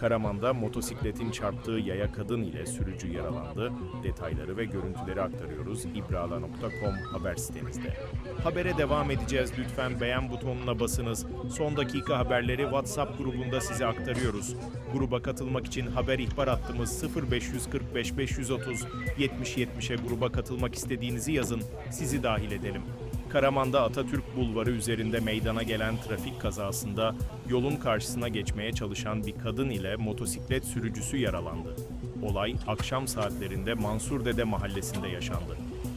Karaman'da motosikletin çarptığı yaya kadın ile sürücü yaralandı. Detayları ve görüntüleri aktarıyoruz ibrala.com haber sitemizde. Habere devam edeceğiz. Lütfen beğen butonuna basınız. Son dakika haberleri WhatsApp grubunda size aktarıyoruz. Gruba katılmak için haber ihbar hattımız 0545 530 70 70'e gruba katılmak istediğinizi yazın. Sizi dahil edelim. Karaman'da Atatürk Bulvarı üzerinde meydana gelen trafik kazasında yolun karşısına geçmeye çalışan bir kadın ile motosiklet sürücüsü yaralandı. Olay akşam saatlerinde Mansur Dede mahallesinde yaşandı.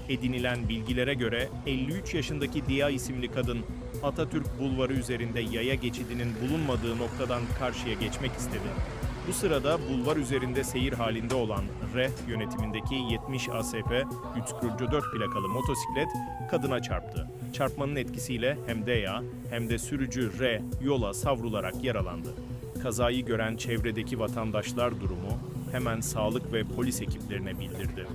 Edinilen bilgilere göre 53 yaşındaki Dia isimli kadın Atatürk Bulvarı üzerinde yaya geçidinin bulunmadığı noktadan karşıya geçmek istedi. Bu sırada bulvar üzerinde seyir halinde olan R yönetimindeki 70 ASF 344 plakalı motosiklet kadına çarptı. Çarpmanın etkisiyle hem Deya hem de sürücü R yola savrularak yaralandı. Kazayı gören çevredeki vatandaşlar durumu hemen sağlık ve polis ekiplerine bildirdi.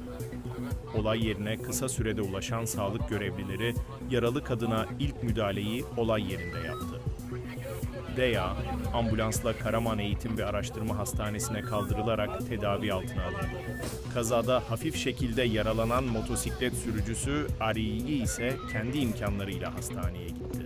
Olay yerine kısa sürede ulaşan sağlık görevlileri yaralı kadına ilk müdahaleyi olay yerinde yaptı. Deya, ambulansla Karaman Eğitim ve Araştırma Hastanesi'ne kaldırılarak tedavi altına alındı. Kazada hafif şekilde yaralanan motosiklet sürücüsü Ariyi ise kendi imkanlarıyla hastaneye gitti.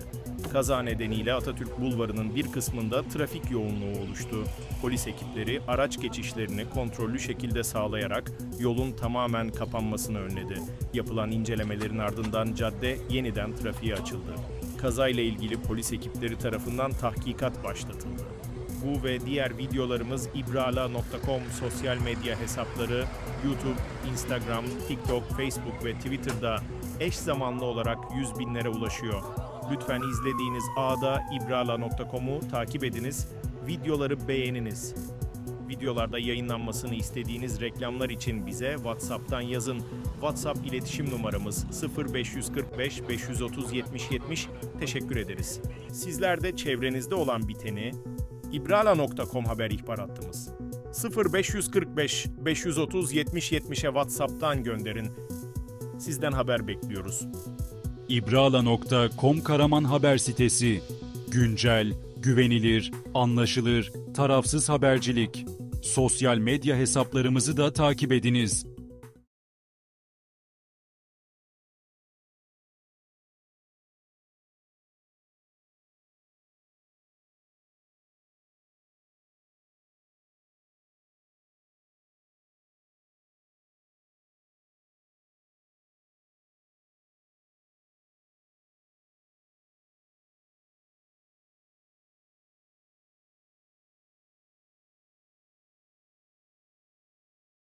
Kaza nedeniyle Atatürk Bulvarı'nın bir kısmında trafik yoğunluğu oluştu. Polis ekipleri araç geçişlerini kontrollü şekilde sağlayarak yolun tamamen kapanmasını önledi. Yapılan incelemelerin ardından cadde yeniden trafiğe açıldı. Kazayla ilgili polis ekipleri tarafından tahkikat başlatıldı. Bu ve diğer videolarımız ibrala.com sosyal medya hesapları, YouTube, Instagram, TikTok, Facebook ve Twitter'da eş zamanlı olarak yüz binlere ulaşıyor. Lütfen izlediğiniz ağda ibrala.com'u takip ediniz, videoları beğeniniz. Videolarda yayınlanmasını istediğiniz reklamlar için bize WhatsApp'tan yazın. WhatsApp iletişim numaramız 0545 530 70 70. Teşekkür ederiz. Sizler de çevrenizde olan biteni ibrala.com haber ihbar hattımız 0545 530 70 70'e WhatsApp'tan gönderin. Sizden haber bekliyoruz. İbrala.com Karaman haber sitesi. Güncel, güvenilir, anlaşılır, tarafsız habercilik. Sosyal medya hesaplarımızı da takip ediniz.